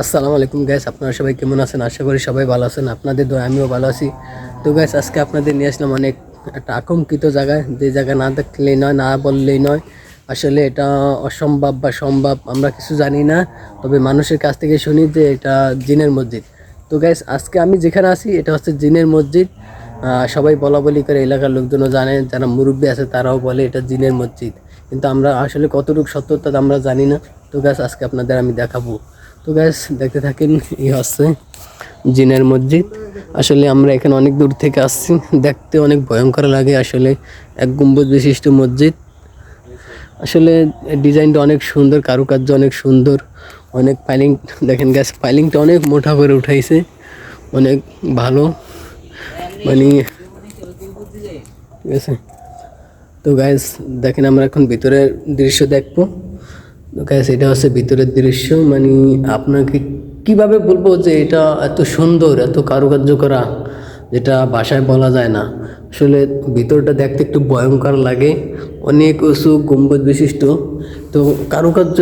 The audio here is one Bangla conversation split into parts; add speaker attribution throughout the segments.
Speaker 1: আসসালামু আলাইকুম গ্যাস আপনারা সবাই কেমন আছেন? আশা করি সবাই ভালো আছেন, আপনাদের দোয়া, আমিও ভালো আছি। তো গ্যাস আজকে আপনাদের নিয়ে আসলাম অনেক একটা আকঙ্কিত জায়গায় যে জায়গা না দেখলেই নয়, না বললেই নয়, আসলে এটা অসম্ভব বা সম্ভব আমরা কিছু জানি না। তবে মানুষের কাছ থেকে শুনি যে এটা জিনের মসজিদ। তো গ্যাস আজকে আমি যেখানে আছি, এটা হচ্ছে জিনের মসজিদ। সবাই বলা বলি করে এলাকার লোকজনও জানে, যারা মুরব্বী আছে তারাও বলে এটা জিনের মসজিদ। কিন্তু আমরা আসলে কতটুকু সত্যতা আমরা জানি না। তো গ্যাস আজকে আপনাদের আমি দেখাবো। তো গ্যাস দেখতে থাকেন, এই হচ্ছে জিনের মসজিদ। আসলে আমরা এখানে অনেক দূর থেকে আসছি, দেখতে অনেক ভয়ঙ্কর লাগে আসলে, এক গম্বুজ বিশিষ্ট মসজিদ। আসলে ডিজাইনটা অনেক সুন্দর, কারুকার্য অনেক সুন্দর, অনেক ফাইলিং দেখেন গ্যাস ফাইলিংটা অনেক মোটা করে উঠাইছে, অনেক ভালো মানে ঠিক আছে? তো গাইস দেখেন আমরা এখন ভিতরের দৃশ্য দেখব। গাইস এটা হচ্ছে ভিতরের দৃশ্য মানে আপনাকে কীভাবে বলব যে এটা এত সুন্দর, এত কারুকার্য করা, যেটা ভাষায় বলা যায় না। আসলে ভিতরটা দেখতে একটু ভয়ঙ্কর লাগে, অনেক উঁচু গম্বুজ বিশিষ্ট, তো কারুকার্য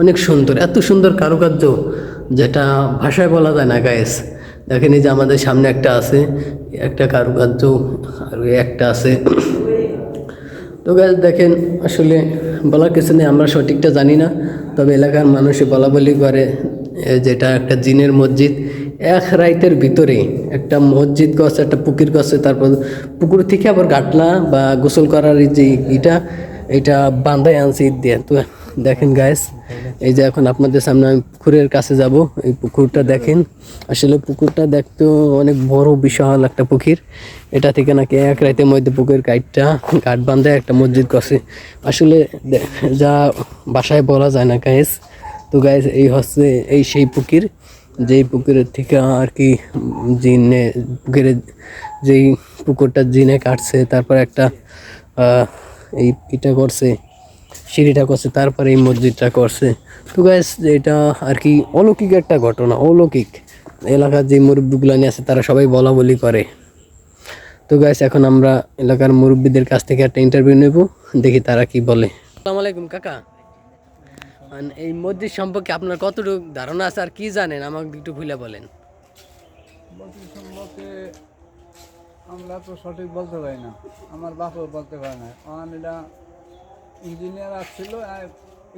Speaker 1: অনেক সুন্দর, এত সুন্দর কারুকার্য, যেটা ভাষায় বলা যায় না গাইস দেখেন এই যে আমাদের সামনে একটা আছে, একটা কারুকার্য, আর একটা আছে। তো গাছ দেখেন আসলে বলার কিছু নেই, আমরা সঠিকটা জানি না। তবে এলাকার মানুষে বলা বলি করে যেটা একটা জিনের মসজিদ। এক রাইতের ভিতরে একটা মসজিদ গছে, একটা পুকুর গছে, তারপর পুকুর থেকে আবার গাটলা বা গোসল করার যে ইটা, এটা বান্ধায় আনছে ঈদ দিয়ে। তো দেখেন গায়েস এই যে এখন আপনাদের সামনে আমি পুকুরের কাছে যাব। এই পুকুরটা দেখেন। আসলে পুকুরটা দেখতেও অনেক বড়, বিশাল একটা পুকুর। এটা থেকে নাকি এক রাতের মধ্যে পুকুরের কাইটটা কাঠ বাঁধে একটা মসজিদ করছে আসলে যা বাসায় বলা যায় না গায়েস তো গায়েস এই হচ্ছে এই সেই পুকুর। যেই পুকুরের থেকে আর কি জিনে পুকুরের যেই পুকুরটা জিনে কাটছে, তারপর একটা এই ইটা করছে। সিঁড়িটা করছে তারপরে এই মসজিদটা করছে। তো গাইস এটা আর কি অলৌকিক একটা ঘটনা অলৌকিক। এলাকার যে মুরব্বীগুলো নিয়ে আছে তারা সবাই বলা বলি করে। তো গাইস এখন আমরা এলাকার মুরব্বীদের কাছ থেকে একটা ইন্টারভিউ নেব দেখি তারা কি বলে। আসসালামু আলাইকুম কাকা। আন এই মসজিদ সম্পর্কে আপনার কতটুকু ধারণা আছে আর কি জানেন? আমাকে একটু খুলে বলেন।
Speaker 2: মসজিদ সম্পর্কে আমরা তো সঠিক বলতে পারি না। আমার বাপও বলতে পারে না। কারণ এটা ইঞ্জিনিয়ার আসছিল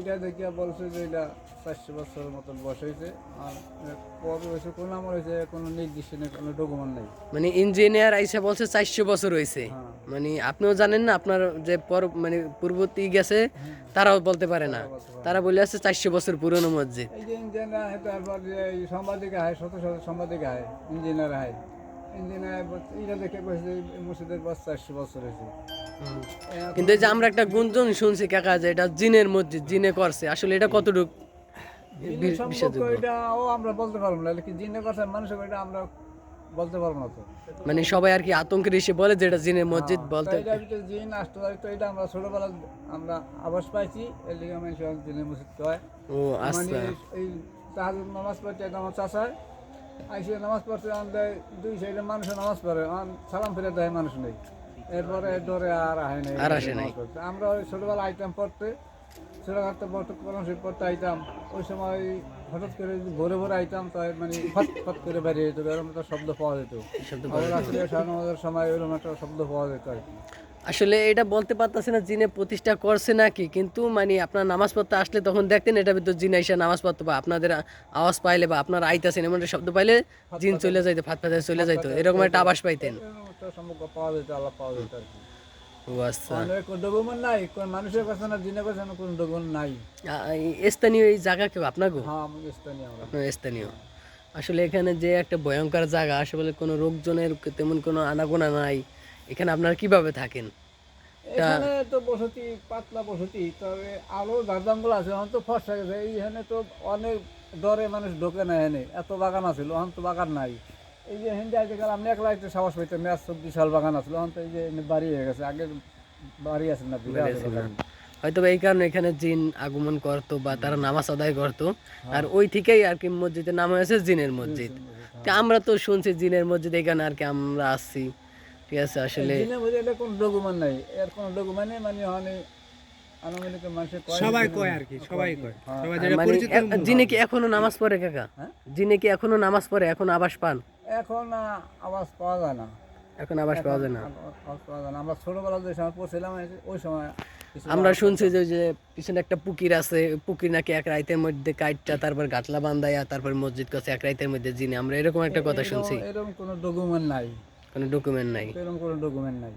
Speaker 2: এটা দেখিয়া বলছে যে এটা চারশো বছরের মতন বয়স হয়েছে। আর কবে হয়েছে কোন নাম হয়েছে কোনো নির্দিষ্ট নেই কোনো ডকুমেন্ট নেই।
Speaker 1: মানে ইঞ্জিনিয়ার আইসা বলছে চারশো বছর হয়েছে।
Speaker 2: হ্যাঁ।
Speaker 1: মানে আপনিও জানেন না আপনার যে পর মানে পূর্ববর্তী গেছে তারাও বলতে পারে না। তারা বলে আছে চারশো বছর পুরনো মসজিদ।
Speaker 2: এই যে ইঞ্জিনিয়ার হয় তারপর যে সাংবাদিক হয় শত শত সাংবাদিক হয় ইঞ্জিনিয়ার হয় ইঞ্জিনিয়ার এটা দেখে এই মসজিদের বয়স চারশো বছর হয়েছে।
Speaker 1: কিন্তু এই যে আমরা একটা গুঞ্জন শুনছি কাকা যে এটা জিনের মসজিদ জিনে করছে। আসলে এটা কতটুকু
Speaker 2: আমরা বলতে পারব না মানুষের এটা আমরা বলতে পারব না তো।
Speaker 1: মানে সবাই আর কি আতঙ্কের এসে বলে যে এটা জিনের মসজিদ বলতে।
Speaker 2: তো এটার ভিতরে জিন আসতে পারে তো এটা আমরা ছোটবেলা আমরা আবাস পাইছি এর লিগে মানুষ জিনের মসজিদ হয়।
Speaker 1: ও
Speaker 2: মানে
Speaker 1: আচ্ছা
Speaker 2: এই তাহাজ নামাজ পড়তে আমার চাষায় আইসে নামাজ পড়তে আমাদের দুই সাইডে মানুষ নামাজ পড়ে সালাম ফিরে দেয় মানুষ নেই। এরপরে ডরে আর আহে নাই
Speaker 1: আর আসে নাই।
Speaker 2: আমরা ওই ছোটবেলা আইতাম পড়তে ছোটখাটো পড়তে কোরআন শরীফ পড়তে আইতাম ওই সময় হঠাৎ করে যদি ভোরে ভোরে আইতাম তাই মানে ফট ফট করে বেরিয়ে যেত এরকম একটা শব্দ পাওয়া যেত।
Speaker 1: শব্দ
Speaker 2: আবার রাত্রে সময় এরকম একটা শব্দ পাওয়া যেত আর কি।
Speaker 1: আসলে এটা বলতে পারতেছে না জিনে প্রতিষ্ঠা করছে নাকি কিন্তু মানে আপনার নামাজ পড়তে আসলে তখন দেখতেন এটা ভিতর জিন এসে নামাজ পড়তো বা আপনাদের আওয়াজ পাইলে বা আপনার আইতাছেন এমন একটা শব্দ পাইলে জিন চলে যাইতো ফাত ফাতে চলে যাইতো এরকম একটা আবাস পাইতেন।
Speaker 2: এরকম একটা সম্পর্ক পাওয়া যেত আল্লাহ পাওয়া যেত আর কি।
Speaker 1: ও আচ্ছা।
Speaker 2: হ্যাঁ
Speaker 1: আসলে এখানে যে একটা ভয়ঙ্কর জায়গা আসলে কোনো রোগজনের তেমন কোনো আনাগোনা নাই। এখানে আপনারা কীভাবে থাকেন?
Speaker 2: এখানে তো বসতি পাতলা বসতি তবে আছে এখন তো ফসা গেছে এইখানে তো অনেক দরে মানুষ ঢোকে না এখানে এত বাগান আছিল এখন তো বাগান নাই। এই যে হিন্দি আমি একলা একটু সাহস পাইতাম মেয়াজ সব বিশাল বাগান আছিল এখন তো এই যে বাড়ি হয়ে গেছে আগে বাড়ি আছে না
Speaker 1: হয়তো এই কারণে এখানে জিন আগমন করতো বা তারা নামাজ আদায় করতো আর ওই থেকেই আর কি মসজিদের নাম হয়েছে জিনের মসজিদ। তো আমরা তো শুনছি জিনের মসজিদ এখানে আর কি আমরা আসছি। ঠিক আছে আসলে?
Speaker 2: কোনো ডকুমেন্ট নাই। এর কোনো ডকুমেন্ট নেই মানে ওখানে আনুমানিক মানুষের কয়
Speaker 3: সবাই কয় আর কি সবাই কয়।
Speaker 2: হ্যাঁ।
Speaker 3: সবাই যেটা
Speaker 1: মানে
Speaker 3: পরিচিত
Speaker 1: এ- যিনি কি এখনও নামাজ পড়ে কাকা?
Speaker 2: হ্যাঁ?
Speaker 1: যিনি কি এখনও নামাজ পড়ে এখন আবাস পান?
Speaker 2: এখন আহ, পাওয়া যায় না।
Speaker 1: এখন আবাস পাওয়া যায় না।
Speaker 2: আওয়াজ পাওয়া যায় না। আমরা ছোটবেলা যে সময় পড়ছিলাম ওই সময়
Speaker 1: আমরা শুনছি যে যে পিছনে একটা পুকির আছে। পুকির নাকি এক রাইতের মধ্যে কাইটটা তারপর গাটলা বান্ধাইয়া তারপর মসজিদ কাছে এক রাইতের মধ্যে জিনে। আমরা এরকম একটা কথা শুনছি।
Speaker 2: এরকম কোনো ডকুমেন্ট নাই।
Speaker 1: কোনো ডকুমেন্ট নাই।
Speaker 2: এরকম কোনো ডকুমেন্ট নাই।